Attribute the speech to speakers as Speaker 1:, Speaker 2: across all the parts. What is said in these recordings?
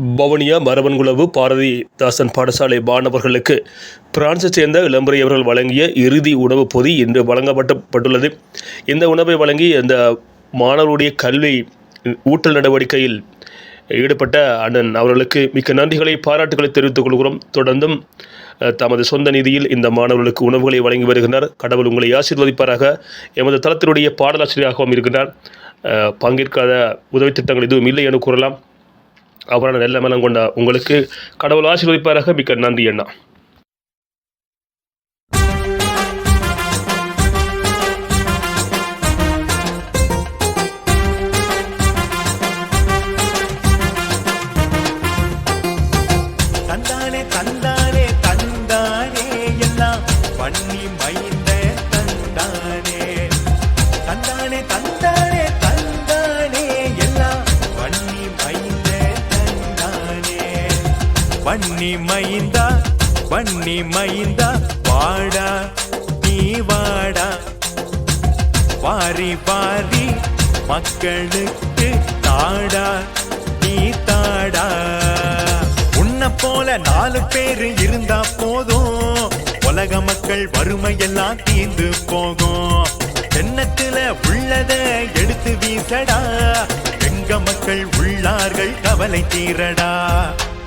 Speaker 1: பவனியா மரவன்குளவு பாரதிதாசன் பாடசாலை மாணவர்களுக்கு பிரான்சைச் சேர்ந்த இளம்பெரியவர்கள் வழங்கிய இறுதி உணவுப் பொதி இன்று வழங்கப்பட்டுள்ளது இந்த உணவை வழங்கி அந்த மாணவருடைய கல்வி ஊட்டல் நடவடிக்கையில் ஈடுபட்ட அண்ணன் அவர்களுக்கு மிக்க நன்றிகளை பாராட்டுகளை தெரிவித்துக் கொள்கிறோம். தொடர்ந்தும் தமது சொந்த நிதியில் இந்த மாணவர்களுக்கு உணவுகளை வழங்கி வருகின்றார். கடவுள் உங்களை ஆசீர்வதிப்பாராக. எமது தளத்தினுடைய பாடலாசிரியராகவும் இருக்கின்றார். பங்கேற்காத உதவி திட்டங்கள் எதுவும் இல்லை என கூறலாம். அவரான நல்ல மனம் கொண்ட உங்களுக்கு கடவுள் ஆசீர்வதிப்பாராக. மிக்க நன்றி அண்ணா.
Speaker 2: பண்ணி மைந்தா பண்ணி மைந்தா வாடா நீ வாடா. வாரி வாரி மக்களுக்கு தாடா நீ தாடா. உன்னை போல நாலு பேரு இருந்தா போதும். உலக மக்கள் வறுமை எல்லாம் தீர்ந்து போகும். எண்ணத்துல உள்ளத எடுத்து வீசடா. எங்க மக்கள் உள்ளார்கள் கவலை தீரடா.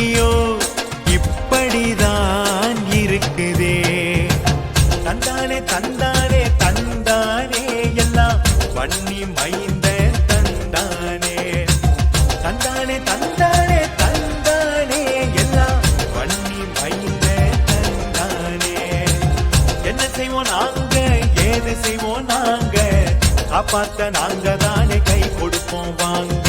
Speaker 2: தலைவிதியோ இப்படிதான் இருக்குதே. தந்தானே தந்தானே தந்தானே எல்லாம் பண்ணி மைந்த தந்தானே. தந்தானே தந்தானே தந்தானே எல்லாம் பண்ணி மைந்த தந்தானே. என்ன செய்வோம் நாங்க? ஏது செய்வோம் நாங்க? காப்பாத்த நாங்க தானே கை கொடுப்போம் வாங்க.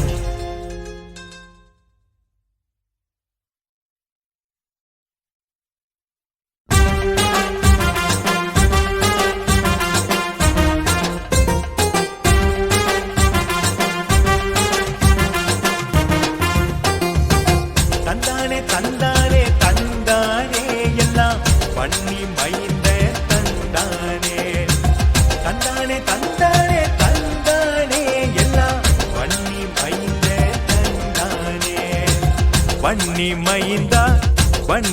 Speaker 2: தந்தானே தந்தானே தந்தானே. எல்லாம் பண்ணி மைந்த தந்தானே. வன்னி மைந்தா வன்னி